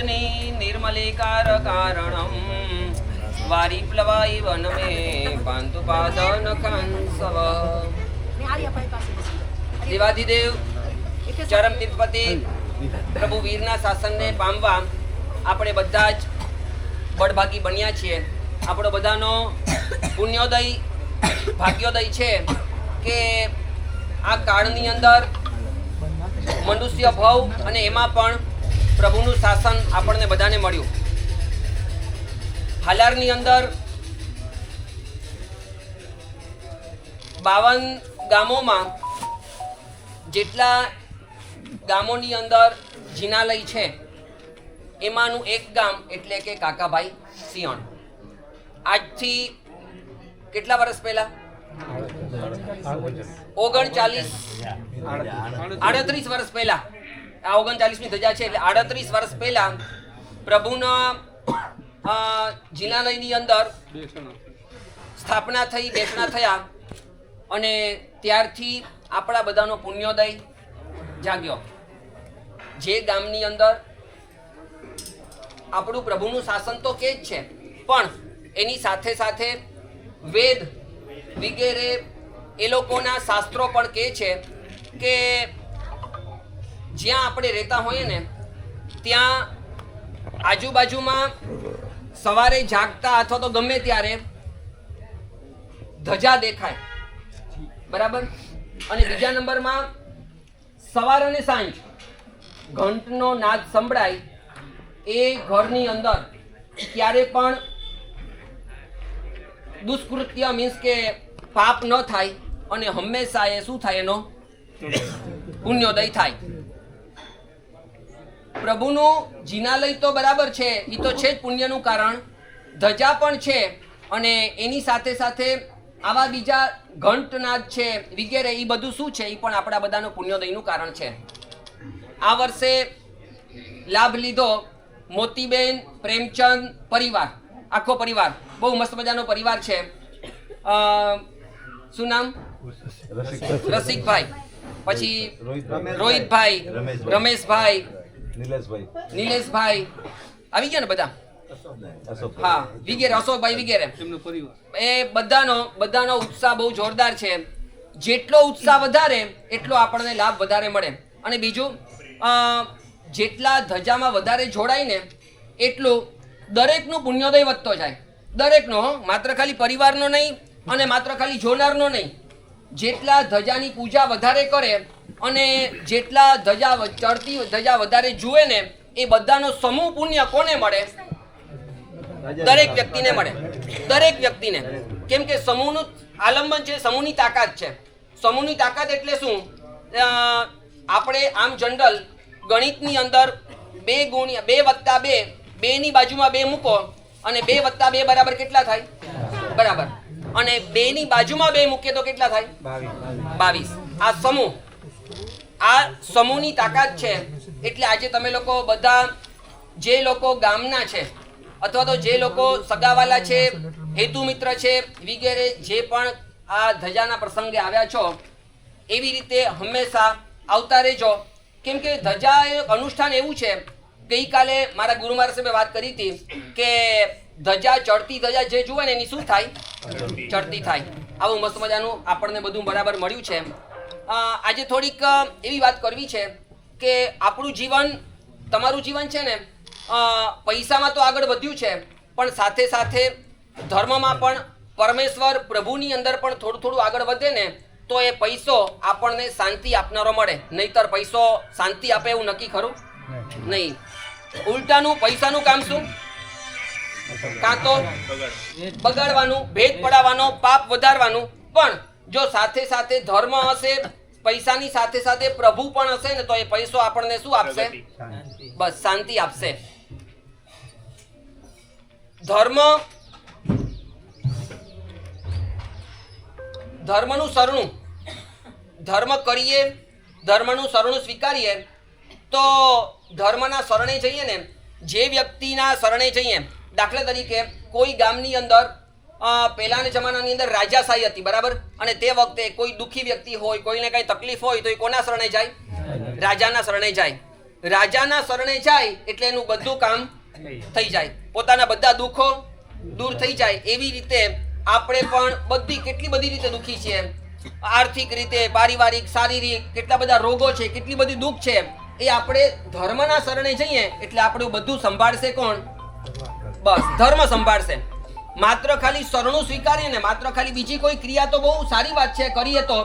અગ્નિ નિર્મલીકાર કારણમ વારીપ્લવાઈ વનમે પાંતુપાદન કંસવ દેવાધિદેવ ચરમ તિરુપતિ પ્રભુ વીરના શાસનને પામવા આપણે બધા જ બળભાગી બન્યા છીએ. આપણો બધાનો પુણ્યોદય, ભાગ્યોદય છે કે આ કાળની અંદર મનુષ્ય ભવ અને એમાં પણ પ્રભુનું શાસન આપણને બધાને મળ્યું. હાલારની અંદર બાવન ગામોમાં જેટલા ગામોની અંદર જિનાલય છે એમાંનું એક ગામ એટલે કે કાકાભાઈ સિંહણ આજથી કેટલા વર્ષ પહેલા? ઓગણચાલીસ. આડત્રીસ વર્ષ પહેલા. આ ઓગણચાલીસમી ધજા છે એટલે આડત્રીસ વર્ષ પહેલા પ્રભુના જિલ્લાલયની અંદર સ્થાપના થઈ, બેસણા થયા અને ત્યારથી આપણા બધાનો પુણ્યોદય જાગ્યો. જે ગામની અંદર આપણું પ્રભુનું શાસન તો કે જ છે, પણ એની સાથે સાથે વેદ વગેરે એ લોકોના શાસ્ત્રો પણ કહે છે કે જ્યાં આપણે રહેતા હોઈએ ને, ત્યાં આજુબાજુમાં સવારે જાગતા અથવા તો ગમે ત્યારે ધજા દેખાય. બરાબર? અને બીજા નંબરમાં સવાર અને સાંજ ઘંટનો નાદ સંભળાય એ ઘરની અંદર. ક્યારે પણ દુષ્કૃત્ય મીન્સ કે પાપ ન થાય અને હંમેશા એ શું થાય એનો? પુણ્યોદય થાય. પ્રભુનું જીનાલય તો બરાબર છે એ તો છે જ પુણ્યનું કારણ. ધજા પણ છે અને એની સાથે સાથે આવા બીજા ઘંટનાદ છે વગેરે એ બધું શું છે? એ પણ આપણા બધાનું પુણ્યોદયનું કારણ છે. આ વર્ષે લાભ લીધો મોતીબેન પ્રેમચંદ પરિવાર આખો પરિવાર. બહુ મસ્ત મજાનો પરિવાર છે. શું નામ? રસિકભાઈ. પછી રોહિતભાઈ. રમેશભાઈ. નિલેશભાઈ. નિલેશભાઈ. આવી ગયા ને બધા? હા વિગેરે અશોકભાઈ વિગેરે. એ બધાનો બધાનો ઉત્સાહ બહુ જોરદાર છે. જેટલો ઉત્સાહ વધારે એટલો આપણને લાભ વધારે મળે. અને બીજું જેટલા ધજામાં વધારે જોડાય ને એટલું દરેકનું પુણ્યોદય વધતો જાય. દરેકનો હો. માત્ર ખાલી પરિવારનો નહીં અને માત્ર ખાલી જોનારનો નહીં. જેટલા ધજાની પૂજા વધારે કરે અને જેટલા ધજા ચડતી ધજા વધારે જુએ ને એ બધાનો સમૂહ પુણ્ય કોને મળે? દરેક વ્યક્તિને મળે. દરેક વ્યક્તિને. કેમ કે સમૂહનું આલંબન છે સમૂહની તાકાત છે. સમૂહની તાકાત એટલે શું? આપણે આમ જનરલ ગણિતની અંદર બે ગુણ્યા બે વત્તા બે બેની બાજુમાં બે મૂકો અને બે વત્તા બે બરાબર કેટલા થાય? બરાબર. અને બેની બાજુમાં બે મૂકીએ તો કેટલા થાય? બાવીસ. આ સમૂહ આ સમૂહની તાકાત છે. એટલે આજે તમે લોકો બધા જે લોકો ગામના છે, અથવા તો જે લોકો સગાવાલા છે, હેતુ મિત્ર છે, વગેરે જે પણ આ ધજાના પ્રસંગે આવ્યા છો, એવી રીતે હંમેશા આવતા રહેજો. કેમ કે ધજા અનુષ્ઠાન એવું છે, ગઈકાલે મારા ગુરુ મહારાજ સાહેબે વાત કરી હતી કે ધજા ચડતી ધજા જે જુએ ને એની શું થાય? ચડતી થાય. આવું મસ્ત મજાનું આપણને બધું બરાબર મળ્યું છે. આજે થોડીક એવી વાત કરવી છે કે આપણું જીવન તમારું જીવન છે ને પૈસામાં તો આગળ વધ્યું છે, પણ સાથે સાથે ધર્મમાં પણ પરમેશ્વર પ્રભુની અંદર પણ થોડું થોડું આગળ વધે ને, તો એ પૈસો આપણને શાંતિ આપનારો મળે. નહીતર પૈસો શાંતિ આપે એવું નક્કી ખરું? નહીં. ઉલટાનું પૈસાનું કામ શું? કાં તો બગાડવાનું, ભેદ પડાવવાનો, પાપ વધારવાનું, પણ જો સાથે સાથે ધર્મ હશે પૈસાની સાથે સાથે પ્રભુ પણ હશે ને તો એ પૈસો આપણને શું આપશે? બસ શાંતિ આપશે. ધર્મ ધર્મનું સરણું ધર્મ કરીએ ધર્મનું સરણું સ્વીકારીએ તો ધર્મના શરણે જઈએ ને જે વ્યક્તિના શરણે જઈએ દાખલા તરીકે કોઈ ગામની અંદર પહેલાના જમાનાની અંદર રાજાશાહી હતી, બરાબર? અને તે વખતે કોઈ દુઃખી વ્યક્તિ હોય, કોઈને કઈ તકલીફ હોય, તો એ કોના શરણે જાય? રાજાના શરણે જાય. રાજાના શરણે જાય એટલે એનું બધું કામ થઈ જાય. પોતાના બધા દુઃખો દૂર થઈ જાય. એવી રીતે આપણે પણ બધી, કેટલી બધી રીતે દુઃખી છીએ આર્થિક રીતે, પારિવારિક, શારીરિક, કેટલા બધા રોગો છે, કેટલી બધી દુઃખ છે એ આપણે ધર્મના શરણે જઈએ એટલે આપણું બધું સંભાળશે કોણ? બસ, ધર્મ સંભાળશે. માત્ર ખાલી શરણું સ્વીકારીએ ને માત્ર ખાલી બીજી કોઈ ક્રિયા તો બહુ સારી વાત છે કરીએ તો.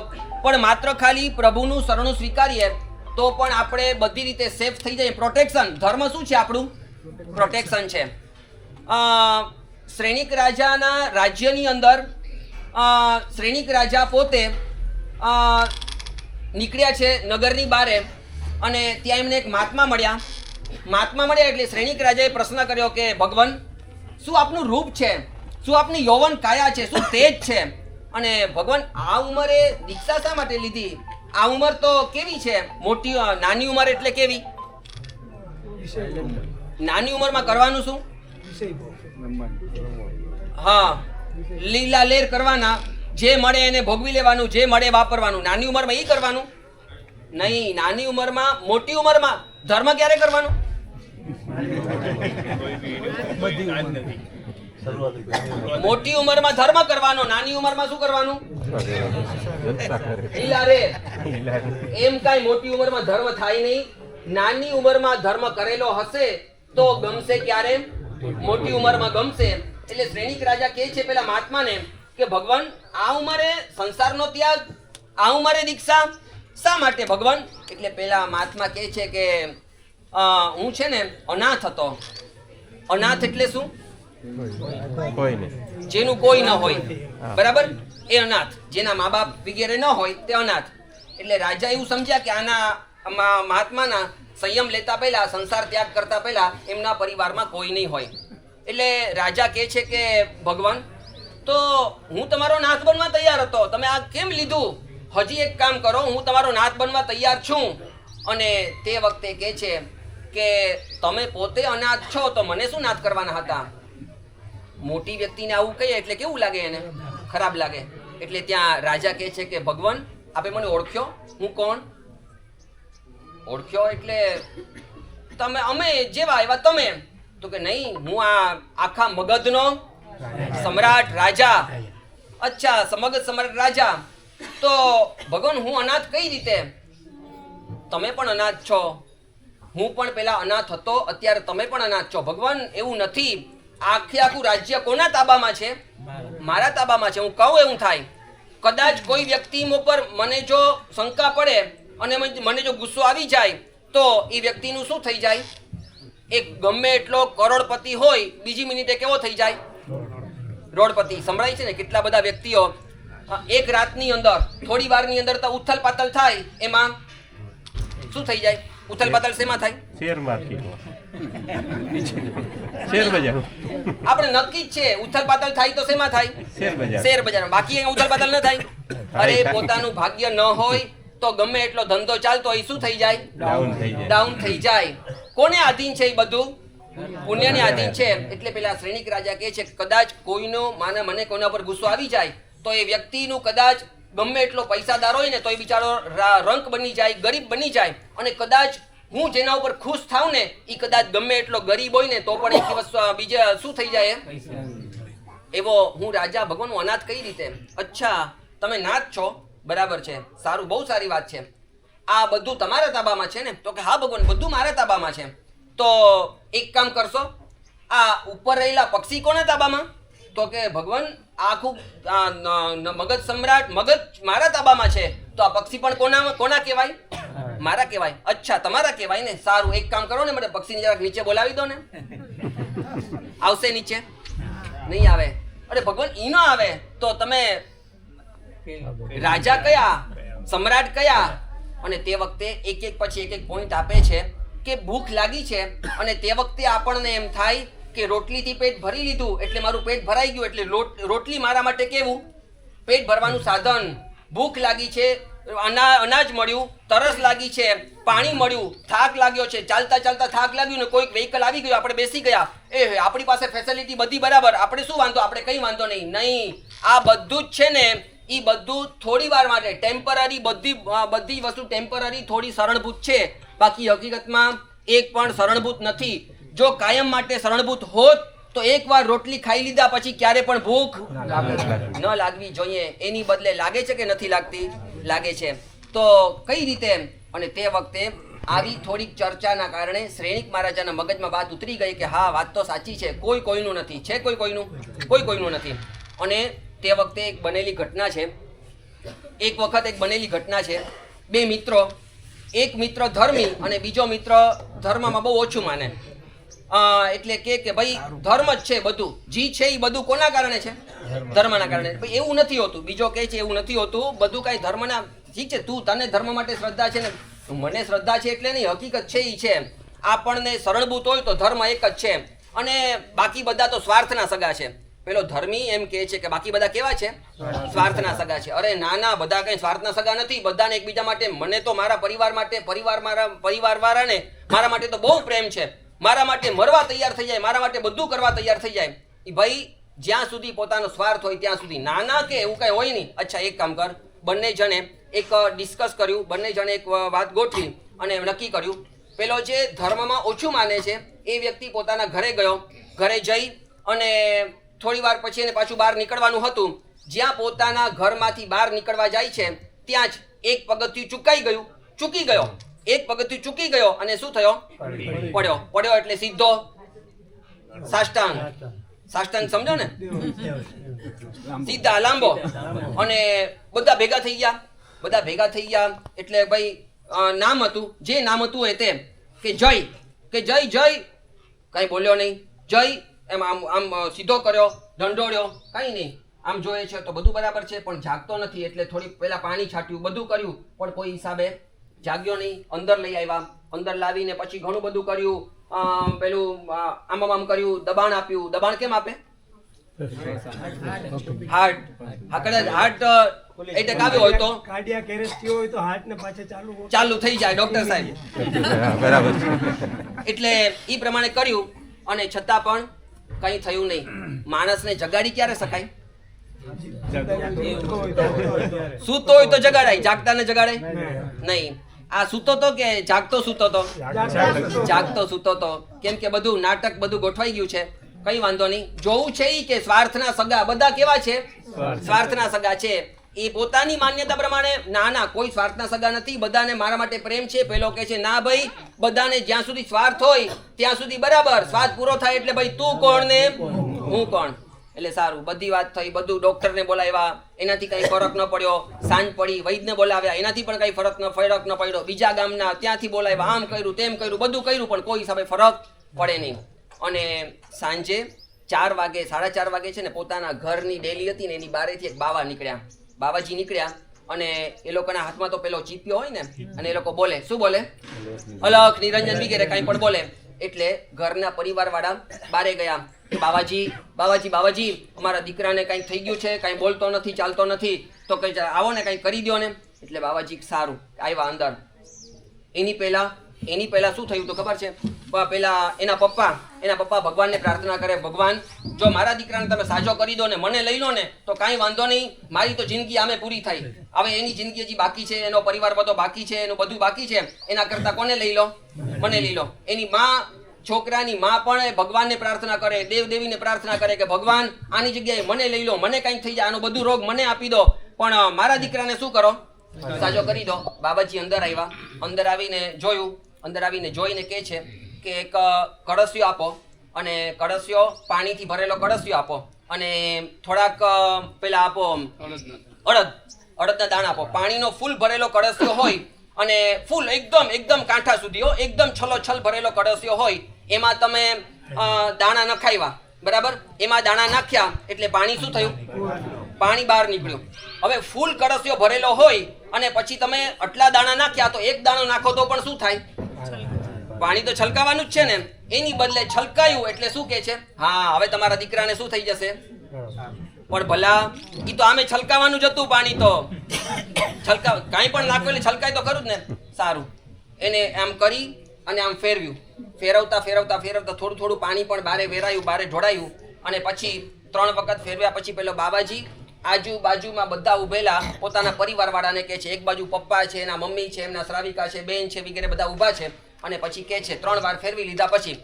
પણ માત્ર ખાલી પ્રભુનું શરણું સ્વીકારીએ તો પણ આપણે બધી રીતે સેફ થઈ જઈએ. પ્રોટેક્શન ધર્મ શું છે આપણું? પ્રોટેક્શન છે. શ્રેણિક રાજાના રાજ્યની અંદર શ્રેણિક રાજા પોતે નીકળ્યા છે નગરની બારે અને ત્યાં એમને એક મહાત્મા મળ્યા. મહાત્મા મળ્યા એટલે શ્રેણિક રાજાએ પ્રશ્ન કર્યો કે, ભગવાન, શું આપનું રૂપ છે? શું આપની યૌવન કાયા છે શું તેજ છે? અને ભગવાન આ ઉંમરે દીક્ષા શા માટે લીધી? આ ઉંમર તો કેવી છે? મોટી નાની ઉંમર એટલે કેવી? નાની ઉંમરમાં કરવાનું શું? હા લીલા લેર કરવાના. જે મળે એને ભોગવી લેવાનું જે મળે વાપરવાનું. નાની ઉંમરમાં એ કરવાનું? નહીં નાની ઉંમરમાં મોટી ઉંમરમાં ધર્મ ક્યારે કરવાનું? મોટી ઉંમરમાં ધર્મ કરવાનો, નાની ઉંમરમાં શું કરવાનું? એમ કઈ મોટી ઉંમરમાં ધર્મ થાય નહીં. નાની ઉંમરમાં ધર્મ કરેલો હશે તો ગમશે ક્યારે? મોટી ઉંમરમાં ગમશે. એટલે શ્રેણિક રાજા કે છે પેલા મહાત્માને કે, ભગવાન, આ ઉંમરે સંસારનો ત્યાગ, આ ઉંમરે દીક્ષા. શા માટે ભગવાન? એટલે પેલા મહાત્મા કે છે કે હું છે ને અનાથ હતો. અનાથ એટલે શું? કોઈ નહીં. જેનું કોઈ ન હોય. બરાબર? એ અનાથ. જેના મા બાપ વગેરે ન હોય તે અનાથ. એટલે રાજા એવું સમજ્યા કે આના મહાત્માના સંયમ લેતા પહેલા સંસાર ત્યાગ કરતા પહેલા એમના પરિવારમાં કોઈ નહીં હોય. એટલે રાજા કહે છે કે ભગવાન તો હું તમારો નાથ બનવા તૈયાર હતો. તમે આ કેમ લીધું? હજી એક કામ કરો હું તમારો નાથ બનવા તૈયાર છું. અને તે વખતે કહે છે કે તમે પોતે અનાથ છો તો મને શું નાથ કરવાના હતા? મોટી વ્યક્તિને આવું કહીએ એટલે કેવું લાગે એને? ખરાબ લાગે. એટલે ત્યાં રાજા કહે છે કે, ભગવાન, આપે મને ઓળખ્યો? હું કોણ? ઓળખ્યો એટલે, તમે, અમે જેવા એવા તમે તો કે, નહીં, હું આ આખા મગધનો સમ્રાટ રાજા. અચ્છા, સમગ્ર સમ્રાટ રાજા. તો ભગવાન, હું અનાથ કઈ રીતે તમે પણ અનાથ છો. હું પણ પેલા અનાથ હતો, અત્યારે તમે પણ અનાથ છો. ભગવાન, એવું નથી. આખે આખું રાજ્ય કોના તાબામાં છે? મારા તાબામાં છે. હું કહું એવું થાય. કદાચ કોઈ વ્યક્તિ ઉપર મને જો શંકા પડે અને મને જો ગુસ્સો આવી જાય, તો એ વ્યક્તિનું શું થઈ જાય? એ ગમે એટલો કરોડપતિ હોય, બીજી મિનિટે કેવો થઈ જાય? રોડપતિ. સંભળાય છે ને? કેટલા બધા વ્યક્તિઓ એક રાતની અંદર, થોડી વારની અંદર તો ઉથલ પાતલ થાય એમાં શું થઈ જાય? ઉથલ પાતલ શેમાં થાય? શેર માર્કેટમાં. શેર બજાર. આપણે નક્કી જ છે ઉથલ પાતલ થાય તો શેમાં થાય? શેર બજાર. શેર બજાર બાકી અહીંયા ઉથલ પાતલ ન થાય. અરે પોતાનું ભાગ્ય ન હોય તો ગમે એટલો ધંધો ચાલતો હોય શું થઈ જાય? ડાઉન થઈ જાય. ડાઉન થઈ જાય. કોને આધીન છે એ બધું? પુણ્યને આધીન છે. એટલે પેલા શ્રેણિક રાજા કહે છે કદાચ કોઈનો માને મને કોના પર ગુસ્સો આવી જાય તો એ વ્યક્તિનું કદાચ ગમે એટલો પૈસાદાર હોય ને તો એ બિચારો રંક બની જાય ગરીબ બની જાય. અને કદાચ હું જેના ઉપર ખુશ થાઉં ને એ કદાચ ગમે એટલો ગરીબ હોય ને, તો પણ એક દિવસ બીજે શું થઈ જાય એવો હું રાજા ભગવાન અનાથ કઈ રીતે અચ્છા, તમે નાથ છો? બરાબર છે. સારું, બહુ સારી વાત છે. આ બધું તમારા તાબામાં છે ને? તો કે હા ભગવાન, બધું મારા તાબામાં છે તો એક કામ કરશો, આ ઉપર રહેલા પક્ષી કોના તાબામાં? તો કે ભગવાન આખું મગજ સમ્રાટ, મગજ મારા તાબામાં છે, તો આ પક્ષી પણ કોના કોના કહેવાય? મારા કહેવાય. અચ્છા, તમારા કહેવાય ને? સારું, એક કામ કરો ને, મને પક્ષીને જરાક નીચે બોલાવી દો ને. આવશે નીચે? નહીં આવે. અરે, ભગવાન, ઈ ન આવે. તો તમે રાજા કયા, સમ્રાટ કયા? અને તે વખતે એક એક પછી એક એક પોઈન્ટ આપે છે કે ભૂખ લાગી છે અને તે વખતે આપણને એમ થાય કે રોટલીથી પેટ ભરી લીધું એટલે મારું પેટ ભરાઈ ગયું એટલે રોટલી મારા માટે કેવું? પેટ ભરવાનું સાધન. ભૂખ લાગી છે, અના, અનાજ મળ્યું, તરસ લાગી છે, પાણી મળ્યું, થાક લાગ્યો છે, ચાલતા ચાલતા થાક લાગ્યું ને કોઈક વેહિકલ આવી ગયું, આપણે બેસી ગયા. એ આપણી પાસે ફેસિલિટી બધી બરાબર, આપણે શું વાંધો? આપણે કંઈ વાંધો નહીં. નહીં. આ બધું જ છે ને એ બધું થોડી વાર માટે ટેમ્પરરી બધી બધી વસ્તુ ટેમ્પરરી થોડી શરણભૂત છે. બાકી હકીકતમાં એક પણ શરણભૂત નથી. જો કાયમ માટે શરણભૂત હોત તો એકવાર રોટલી ખાઈ લીધા પછી ક્યારે પણ ભૂખ ન લાગવી જોઈએ. એની બદલે લાગે છે કે નથી લાગતી? લાગે છે. તો કઈ રીતે અને તે વખતે આવી થોડીક ચર્ચાના કારણે શ્રેણિક મહારાજાના મગજમાં વાત ઉતરી ગઈ કે હા વાત તો સાચી છે. કોઈ કોઈનું નથી. છે કોઈ કોઈનું? કોઈ કોઈનું નથી. અને તે વખતે એક બનેલી ઘટના છે. એક વખત એક બનેલી ઘટના છે. બે મિત્રો. એક મિત્ર ધર્મી અને બીજો મિત્ર ધર્મમાં બહુ ઓછું માને. એટલે કે કે ભાઈ ધર્મ જ છે બધું. જી છે એ બધું કોના કારણે છે? ધર્મના કારણે. ભાઈ એવું નથી હોતું. બીજો કહે છે એવું નથી હોતું. બધું કાંઈ ધર્મના ઠીક છે તું તને ધર્મ માટે શ્રદ્ધા છે ને મને શ્રદ્ધા છે એટલે નહીં હકીકત છે એ છે આપણને સરળભૂત હોય તો ધર્મ એક જ છે અને બાકી બધા તો સ્વાર્થના સગા છે પેલો ધર્મી એમ કહે છે કે બાકી બધા કેવા છે? સ્વાર્થના સગા. છે. અરે ના ના બધા કઈ સ્વાર્થના સગા નથી. બધાને એકબીજા માટે મને તો મારા પરિવાર માટે પરિવાર મારા પરિવાર વાળાને મારા માટે તો બહુ પ્રેમ છે. મારા માટે મરવા તૈયાર થઈ જાય, મારા માટે બધું કરવા તૈયાર થઈ જાય. એ ભાઈ, જ્યાં સુધી પોતાનો સ્વાર્થ હોય ત્યાં સુધી. નાના કે એવું કઈ હોય નહીં. અચ્છા, એક કામ કર. બંને જણે એક ડિસ્કસ કર્યું. બંને જણે એક વાત ગોઠવી અને નક્કી કર્યું. પેલો જે ધર્મમાં ઓછું માને છે, એ વ્યક્તિ પોતાના ઘરે ગયો. ઘરે જઈ અને થોડી વાર પછી એને પાછું બહાર નીકળવાનું હતું. જ્યાં પોતાના ઘરમાંથી બહાર નીકળવા જાય છે, ત્યાં જ એક પગથિયું ચૂકાઈ ગયું. ચૂકી ગયો. એક પગથિયું ચૂકી ગયો અને શું થયો? પડ્યો. પડ્યો એટલે સીધો સાષ્ટાંગ. સાષ્ટાંગ સમજો ને? સીધા લાંબો. અને બધા ભેગા થઈ ગયા. બધા ભેગા થઈ ગયા એટલે ભાઈ નામ હતું. જે નામ હતું એ તે કે જય. કે જય જય. કઈ બોલ્યો નહીં. જય. એમ આમ આમ સીધો કર્યો. દંડોળ્યો. કઈ નહીં. આમ જોઈએ છે તો બધું બરાબર છે પણ જાગતો નથી. એટલે થોડી પહેલા પાણી છાટ્યું બધું કર્યું. પણ કોઈ હિસાબે જાગ્યો નહીં અંદર લઈ આવ્યા. અંદર લાવીને પછી ઘણું બધું કર્યું. પેલું આમ આમ કર્યું દબાણ આપ્યું. દબાણ કેમ આપે? હાર્ટ. હા કદાચ હાર્ટ એટેક આવ્યો હોય તો. કાર્ડિયાક એરેસ્ટ થયો હોય તો હાર્ટ ને પાછળ ચાલુ ચાલુ થઈ જાય ડોક્ટર સાહેબ. બરાબર. એટલે એ પ્રમાણે કર્યું. અને છતાં પણ કંઈ થયું નહીં. માણસને જગાડી ક્યારે શકાય? સૂતો હોય તો જગાડાય જાગતા ને જગાડાય? નહીં. આ સૂતો તો કે જાગતો સૂતો તો? જાગતો. સૂતો તો. કેમ કે બધું નાટક બધું ગોઠવાઈ ગયું છે. કઈ વાંધો નહીં. જોવું છે કે સ્વાર્થના સગા બધા કેવા છે? સ્વાર્થના સગા છે. એ પોતાની માન્યતા પ્રમાણે ના ના, કોઈ સ્વાર્થના સગા નથી. બધાને મારા માટે પ્રેમ છે. પેલો કે છે, ના ભાઈ, બધાને જ્યાં સુધી સ્વાર્થ હોય, ત્યાં સુધી બરાબર. સ્વાર્થ પૂરો થાય એટલે ભાઈ તું કોણ ને? હું કોણ? એટલે સારું બધી વાત થઈ બધું ડોક્ટરને બોલાવ્યા એનાથી કઈ ફરક ન પડ્યો સાંજ પડી વૈદને બોલાવ્યા એનાથી પણ કઈ ફરક ન ફરક ન પડ્યો. બીજા ગામના ત્યાંથી બોલાવ્યા આમ કર્યું તેમ કર્યું બધું કર્યું પણ કોઈ હિસાબે ફરક પડે નહીં. અને સાંજે ચાર વાગે સાડા ચાર વાગે છે ને પોતાના ઘરની ડેલી હતી ને એની બારેથી એક બાવા નીકળ્યા. બાવાજી નીકળ્યા અને એ લોકોના હાથમાં તો પેલો ચીપિયો હોય ને અને એ લોકો બોલે શું બોલે? અલખ નિરંજન વગેરે કાંઈ પણ બોલે. એટલે ઘરના પરિવારવાળા બારે ગયા બાવાજી બાવાજી બાવાજી, અમારા દીકરાને કાંઈ થઈ ગયું છે, કાંઈ બોલતો નથી, ચાલતો નથી, તો કંઈ આવો ને કાંઈ કરી દો ને. એટલે બાવાજી સારું આવ્યા અંદર. એની પહેલાં એની પહેલાં શું થયું તો ખબર છે? પહેલાં એના પપ્પા એના પપ્પા ભગવાનને પ્રાર્થના કરે, ભગવાન, જો મારા દીકરાને તમે સાજો કરી દો ને મને લઈ લો ને, તો કાંઈ વાંધો નહીં, મારી તો જિંદગી આમે પૂરી થાય હવે એની જિંદગી હજી બાકી છે, એનો પરિવાર બધો બાકી છે, એનું બધું બાકી છે, એના કરતા કોને લઈ લો? મને લઈ લો? એની માં, છોકરાની માં પણ ભગવાનને પ્રાર્થના કરે દેવ દેવીને પ્રાર્થના કરે કે, ભગવાન, આની જગ્યાએ મને લઈ લો, મને કાંઈક થઈ જાય, આનો બધું રોગ મને આપી દો. પણ મારા દીકરાને શું કરો? સાજો કરી દો. બાબાજી અંદર આવ્યા. અંદર આવીને જોયું. અંદર આવીને જોઈને કે છે કે એક કળસિયો કળશિયો આપો અને કળશિયો પાણીથી ભરેલો કળશિયો આપો અને થોડાક પેલા આપો અડદ અડદના દાણા આપો. પાણીનો ફૂલ ભરેલો કળશિયો હોય અને ફૂલ એકદમ એકદમ કાંઠા સુધી હો એકદમ છલોછલ ભરેલો કળશિયો હોય એમાં તમે દાણા નખાવ્યા બરાબર? એમાં દાણા નાખ્યા એટલે પાણી શું થયું? પાણી બહાર નીકળ્યું. હવે ફૂલ કળશિયો ભરેલો હોય અને પછી તમે આટલા દાણા નાખ્યા તો એક દાણો નાખો તો પણ શું થાય? પાણી તો છલકાવાનું જ છે ને. એની બદલે છલકાયું એટલે શું કે છે? હા, હવે તમારા દીકરાને શું થઈ જશે? પણ ભલા, ઈ તો આમે છલકાવાનું જ હતું પાણી તો. છલકા, કાંઈ પણ નાખો એટલે છલકાય તો ખરું જ ને. સારું. એને આમ કરી અને આમ ફેરવ્યું. ફેરવતા ફેરવતા ફેરવતા થોડું થોડું પાણી પણ બારે વેરાયું, બારે ઢોળાયું અને પછી ત્રણ વખત ફેરવ્યા પછી પેલો બાબાજી આજુબાજુમાં બધા ઉભેલા પોતાના પરિવારવાળાને કહે છે, એક બાજુ પપ્પા છે, એના મમ્મી છે, એમના શ્રાવિકા છે, બેન છે, વગેરે બધા ઊભા છે. અને પછી કહે છે ત્રણ વાર ફેરવી લીધા પછી.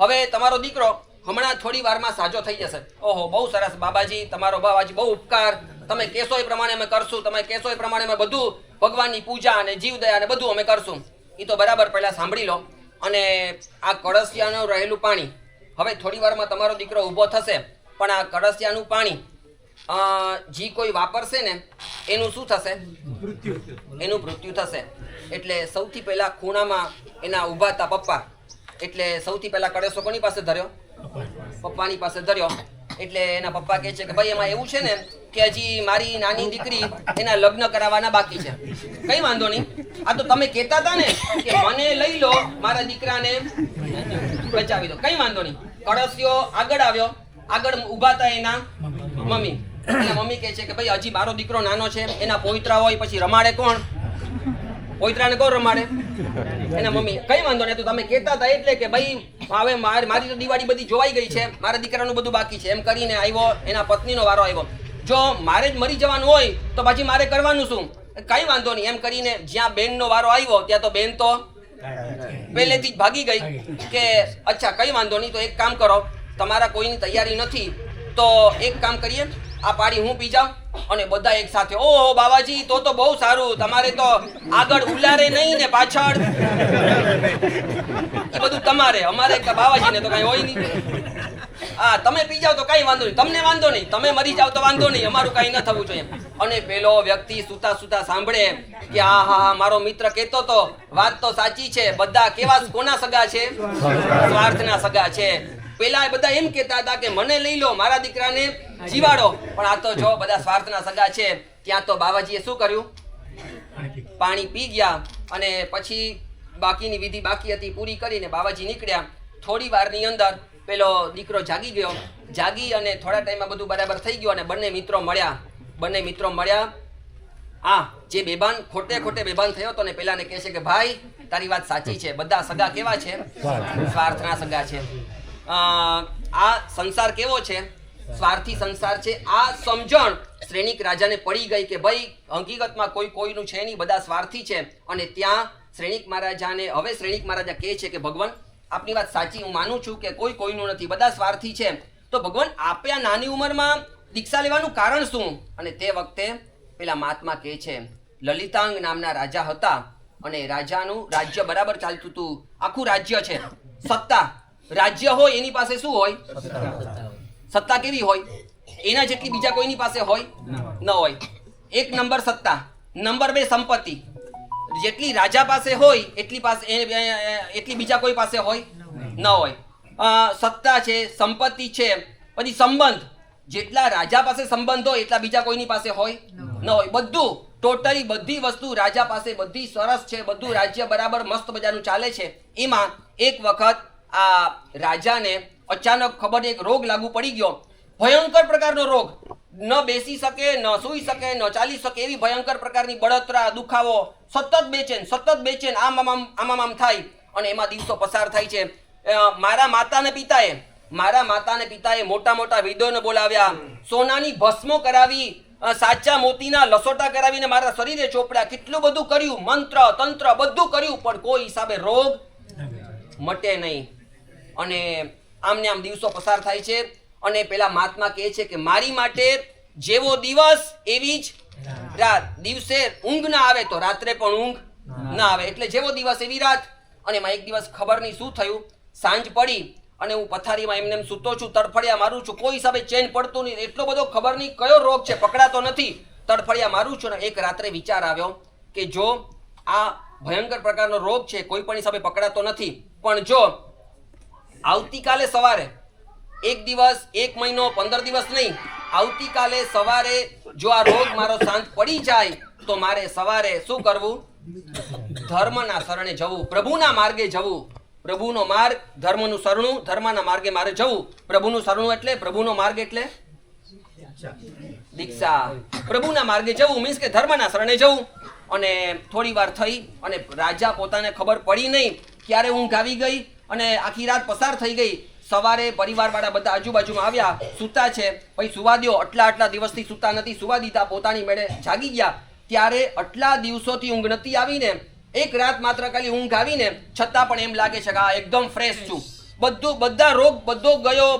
હવે તમારો દીકરો હમણાં થોડી વારમાં સાજો થઈ જશે. ઓહો બહુ સરસ બાબાજી તમારો બાબાજી બહુ ઉપકાર. તમે કહેશો એ પ્રમાણે અમે કરશું તમે કહેશો એ પ્રમાણે અમે બધું ભગવાનની પૂજા અને જીવદયા અને બધું અમે કરશું. એ તો બરાબર પહેલાં સાંભળી લો. અને આ કળસિયાનું રહેલું પાણી હવે થોડી વારમાં તમારો દીકરો ઊભો થશે પણ આ કળશિયાનું પાણી જે કોઈ વાપરશે ને એનું શું થશે. એનું મૃત્યુ થશે. એટલે સૌથી પહેલા ખૂણામાં એના ઊભા હતા પપ્પા. એટલે સૌથી પહેલા કળશો કોની પાસે ધર્યો? પપ્પાની પાસે ધર્યો. એટલે એના પપ્પા કહે છે કે ભાઈ, એમાં એવું છે ને કે હજી મારી નાની દીકરી એના લગ્ન કરાવવાના બાકી છે. કઈ વાંધો નહીં. આ તો તમે કહેતા હતા ને કે મને લઈ લો, મારા દીકરાને બચાવી દો. કઈ વાંધો નહીં. કળશિયો આગળ આવ્યો. આગળ ઊભા હતા એના મમ્મી. એના મમ્મી કહે છે કે ભાઈ, હજી મારો દીકરો નાનો છે, એના પોઈતરા હોય, પછી રમાડે કોણ? પોઈત્રાને કોણ રમાડે એના મમ્મી, કઈ વાંધો નહીં, તો તમે કહેતા હતા એટલે કે ભાઈ હવે મારે, મારી તો દિવાળી બધી જોવાઈ ગઈ છે, મારા દીકરાનું બધું બાકી છે. એમ કરીને આવ્યો, એના પત્નીનો વારો આવ્યો. જો મારે જ મરી જવાનું હોય, તો પછી મારે કરવાનું શું? કઈ વાંધો નહીં. એમ કરીને જ્યાં બેનનો વારો આવ્યો, ત્યાં તો બેન તો પહેલેથી જ ભાગી ગઈ કે, અચ્છા, કઈ વાંધો નહીં, તો એક કામ કરો, તમારા કોઈની તૈયારી નથી, તો એક કામ કરીએ, આ પાડી હું પી જાઉં અને બધા એક સાથે, ઓહો, બાબાજી, તો તો બહુ સારું. તમારે તો આગળ ઉલારે નહીં ને પાછળ. એ બધું તમારે. અમારે બાબાજીને તો કઈ હોય નહીં. હા, તમે પી જાવ તો કઈ વાંધો નહીં. તમને વાંધો નહીં. તમે મરી જાવ તો વાંધો નહીં. અમારું કઈ ન થવું જોઈએ અને પેલો વ્યક્તિ સુતા સુતા સાંભળે કે હા હા હા, મારો મિત્ર કહેતો તો વાત તો સાચી છે. બધા કેવા કોના સગા છે? સ્વાર્થના સગા છે. પેલા બધા એમ કહેતા હતા કે મને લઈ લો મારા દીકરાને જીવાડો. પણ આ તો જો બધા સ્વાર્થના સગા છે ત્યાં તો બાવાજીએ શું કર્યું? પાણી પી ગયા અને પછી બાકીની વિધિ બાકી હતી પૂરી કરીને બાવાજી નીકળ્યા. થોડી વારની અંદર પેલો દીકરો જાગી ગયો. જાગી અને થોડા ટાઈમમાં બધું બરાબર થઈ ગયું અને બંને મિત્રો મળ્યા. બંને મિત્રો મળ્યા. આ જે બેભાન ખોટે ખોટે બેભાન થયો હતો ને પેલાને કહે છે કે ભાઈ તારી વાત સાચી છે. બધા સગા કેવા છે? સ્વાર્થના સગા છે. આ સંસાર કેવો છે? સ્વાર્થી સંસાર છે. આ સમજણ શ્રેણિક રાજાને પડી ગઈ કે ભાઈ, હકીકતમાં કોઈ કોઈનું છે નહીં, બધા સ્વાર્થી છે. અને ત્યાં શ્રેણિક મહારાજાને, હવે શ્રેણિક મહારાજા કહે છે કે, ભગવાન, આપની વાત સાચી, હું માનું છું કે કોઈ કોઈનું નથી, બધા સ્વાર્થી છે. તો ભગવાન આપે આ નાની ઉંમરમાં દીક્ષા લેવાનું કારણ શું? અને તે વખતે પેલા મહાત્મા કહે છે, લલિતાંગ નામના રાજા હતા અને રાજાનું રાજ્ય બરાબર ચાલતું હતું. આખું રાજ્ય છે. સત્તા રાજ્ય હોય એની પાસે શું હોય? સત્તા કેવી હોય? એના જેટલી બીજા કોઈની પાસે હોય? ન હોય. એક નંબર સત્તા. નંબર બે સંપત્તિ. જેટલી રાજા પાસે હોય એટલી પાસે એટલી બીજા કોઈ પાસે હોય? ન હોય. સત્તા છે સંપત્તિ છે પછી સંબંધ. જેટલા રાજા પાસે સંબંધ હોય એટલા બીજા કોઈની પાસે હોય? ન હોય. બધું. ટોટલી બધી વસ્તુ રાજા પાસે બધી સરસ છે. બધું રાજ્ય બરાબર મસ્ત મજાનું ચાલે છે. એમાં એક વખત આ રાજાને અચાનક ખબર એક રોગ લાગુ પડી ગયો. ભયંકર પ્રકારનો રોગ. ન બેસી શકે ન સૂઈ શકે ન ચાલી શકે એવી ભયંકર પ્રકારની બળતરા દુખાવો સતત બેચેન સતત બેચેન આમ આમ આમ આમ થાય. અને એમાં દિવસો પસાર થાય છે. મારા માતાને પિતાએ મારા માતાને પિતાએ મોટા મોટા વિદ્વાનને બોલાવ્યા. સોનાની ભસ્મો કરાવી સાચા મોતીના લસોટા કરાવીને મારા શરીરે ચોપડ્યા કેટલું બધું કર્યું? મંત્ર તંત્ર બધું કર્યું પણ કોઈ હિસાબે રોગ મટે નહીં. અને આમને આમ દિવસો પસાર થાય છે. અને પેલા મહાત્મા કહે છે કે મારી માટે જેવો દિવસ એવી જ રાત. દિવસે ઊંઘ ના આવે તો રાત્રે પણ ઊંઘ ના. આવે. એટલે જેવો દિવસ એવી રાત. અને એમાં એક દિવસ ખબર નહીં શું થયું. સાંજ પડી અને હું પથારીમાં એમને એમ સૂતો છું તડફડિયા મારું છું. કોઈ હિસાબે ચેન પડતું નહીં. એટલો બધો ખબર નહીં કયો રોગ છે પકડાતો નથી. તડફડિયા મારું છું ને એક રાત્રે વિચાર આવ્યો કે જો આ ભયંકર પ્રકારનો રોગ છે કોઈ પણ હિસાબે પકડાતો નથી. પણ જો આવતીકાલે સવારે, એક દિવસ, એક મહિનો, પંદર દિવસ નહીં, આવતીકાલે સવારે જો આ રોગ મારો શાંત પડી જાય, તો મારે સવારે શું કરવું? ધર્મના શરણે જવું, પ્રભુના માર્ગે જવું. પ્રભુનો માર્ગ ધર્મનું શરણું, ધર્મના માર્ગે મારે જવું. પ્રભુનું શરણું એટલે પ્રભુનો માર્ગ એટલે દીક્ષા. પ્રભુના માર્ગે જવું મીન્સ કે ધર્મના શરણે જવું. અને થોડી વાર થઈ અને રાજા પોતાને ખબર પડી નહીં, ક્યારે ઊંઘ આવી ગઈ? અને આખી રાત પસાર થઈ ગઈ. સવારે પરિવારવાળા બધા આજુબાજુમાં આવ્યા, સૂતા છે. ભાઈ સુવા દ્યો આટલા આટલા દિવસથી સૂતા નથી. સુવા દીધા પોતાની મેળે જાગી ગયા. ત્યારે આટલા દિવસોથી ઊંઘ નથી આવીને, એક રાત માત્ર ખાલી ઊંઘ આવીને, છતાં પણ એમ લાગે છે કે આ એકદમ ફ્રેશ છું. બધું, બધા રોગ બધો ગયો